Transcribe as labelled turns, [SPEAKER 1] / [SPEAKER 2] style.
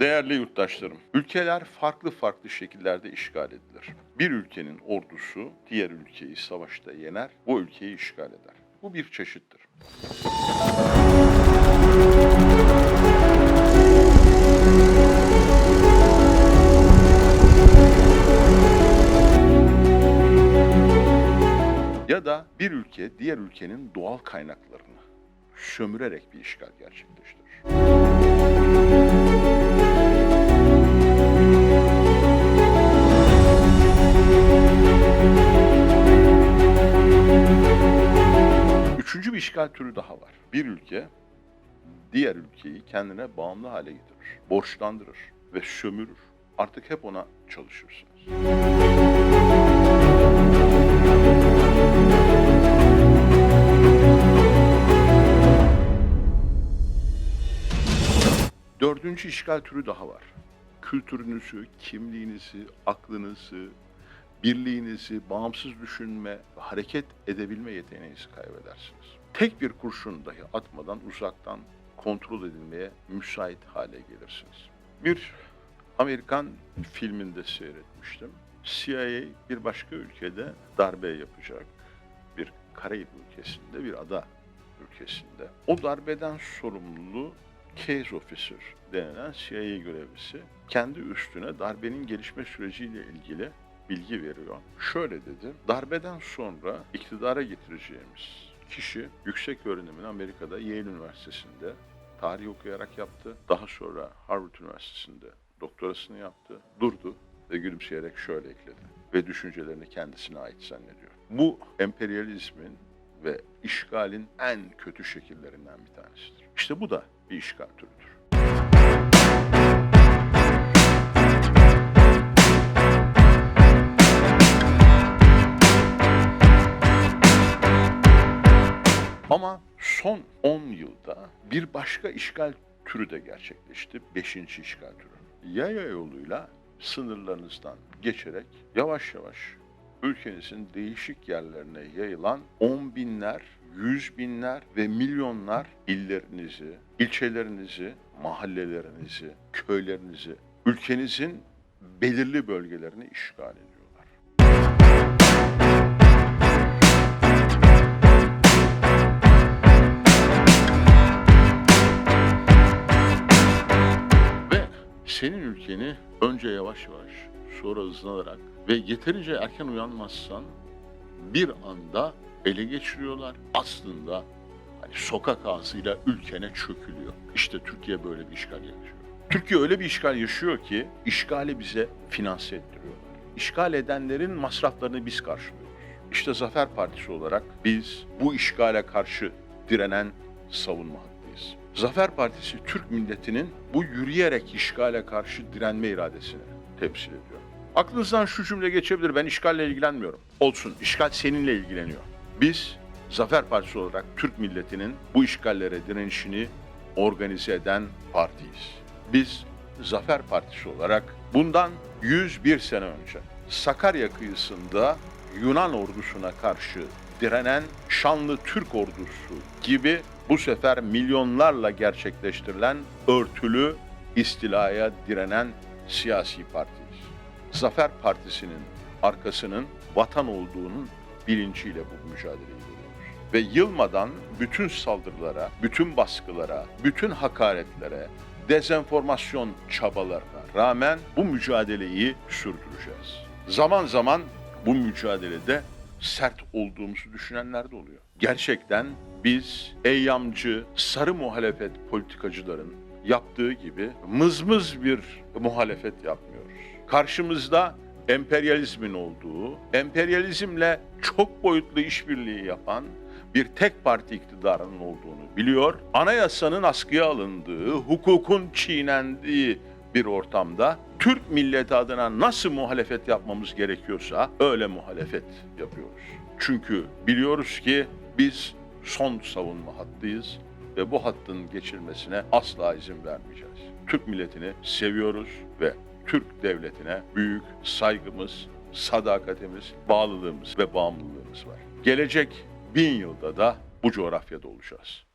[SPEAKER 1] Değerli yurttaşlarım, ülkeler farklı farklı şekillerde işgal edilir. Bir ülkenin ordusu diğer ülkeyi savaşta yener, o ülkeyi işgal eder. Bu bir çeşittir. Ya da bir ülke diğer ülkenin doğal kaynaklarını sömürerek bir işgal gerçekleştirir. Üçüncü bir işgal türü daha var. Bir ülke diğer ülkeyi kendine bağımlı hale getirir, borçlandırır ve sömürür. Artık hep ona çalışırsınız. Dördüncü işgal türü daha var. Kültürünüzü, kimliğinizi, aklınızı, birliğinizi, bağımsız düşünme ve hareket edebilme yeteneğinizi kaybedersiniz. Tek bir kurşun dahi atmadan uzaktan kontrol edilmeye müsait hale gelirsiniz. Bir Amerikan filminde seyretmiştim. CIA bir başka ülkede darbe yapacak. Bir Karayip ülkesinde, bir ada ülkesinde. O darbeden sorumlu case officer denilen CIA görevlisi kendi üstüne darbenin gelişme süreciyle ilgili bilgi veriyor. Şöyle dedi, darbeden sonra iktidara getireceğimiz kişi yüksek öğrenimini Amerika'da Yale Üniversitesi'nde tarih okuyarak yaptı. Daha sonra Harvard Üniversitesi'nde doktorasını yaptı, durdu ve gülümseyerek şöyle ekledi. Ve düşüncelerini kendisine ait zannediyor. Bu emperyalizmin ve işgalin en kötü şekillerinden bir tanesidir. İşte bu da bir işgal türüdür. Son 10 yılda bir başka işgal türü de gerçekleşti. Beşinci işgal türü. Yaya yoluyla sınırlarınızdan geçerek yavaş yavaş ülkenizin değişik yerlerine yayılan on binler, yüz binler ve milyonlar illerinizi, ilçelerinizi, mahallelerinizi, köylerinizi, ülkenizin belirli bölgelerini işgal ediyorlar. Senin ülkeni önce yavaş yavaş, sonra hızlanarak ve yeterince erken uyanmazsan bir anda ele geçiriyorlar. Aslında hani sokak ağzıyla ülkene çökülüyor. İşte Türkiye böyle bir işgal yaşıyor. Türkiye öyle bir işgal yaşıyor ki işgali bize finanse ettiriyorlar. İşgal edenlerin masraflarını biz karşılıyoruz. İşte Zafer Partisi olarak biz bu işgale karşı direnen savunma. Zafer Partisi Türk milletinin bu yürüyerek işgale karşı direnme iradesini temsil ediyor. Aklınızdan şu cümle geçebilir, ben işgalle ilgilenmiyorum. Olsun, işgal seninle ilgileniyor. Biz Zafer Partisi olarak Türk milletinin bu işgallere direnişini organize eden partiyiz. Biz Zafer Partisi olarak bundan 101 sene önce Sakarya kıyısında Yunan ordusuna karşı direnen şanlı Türk ordusu gibi bu sefer milyonlarla gerçekleştirilen örtülü istilaya direnen siyasi partiyiz. Zafer Partisi'nin arkasının vatan olduğunun bilinciyle bu mücadeleyi veriyoruz. Ve yılmadan bütün saldırılara, bütün baskılara, bütün hakaretlere, dezenformasyon çabalarına rağmen bu mücadeleyi sürdüreceğiz. Zaman zaman bu mücadelede sert olduğumuzu düşünenler de oluyor. Gerçekten biz eyyamcı, sarı muhalefet politikacıların yaptığı gibi mızmız bir muhalefet yapmıyoruz. Karşımızda emperyalizmin olduğu, emperyalizmle çok boyutlu işbirliği yapan bir tek parti iktidarının olduğunu biliyor. Anayasanın askıya alındığı, hukukun çiğnendiği bir ortamda Türk milleti adına nasıl muhalefet yapmamız gerekiyorsa öyle muhalefet yapıyoruz. Çünkü biliyoruz ki biz son savunma hattıyız ve bu hattın geçilmesine asla izin vermeyeceğiz. Türk milletini seviyoruz ve Türk devletine büyük saygımız, sadakatimiz, bağlılığımız ve bağımlılığımız var. Gelecek bin yılda da bu coğrafyada olacağız.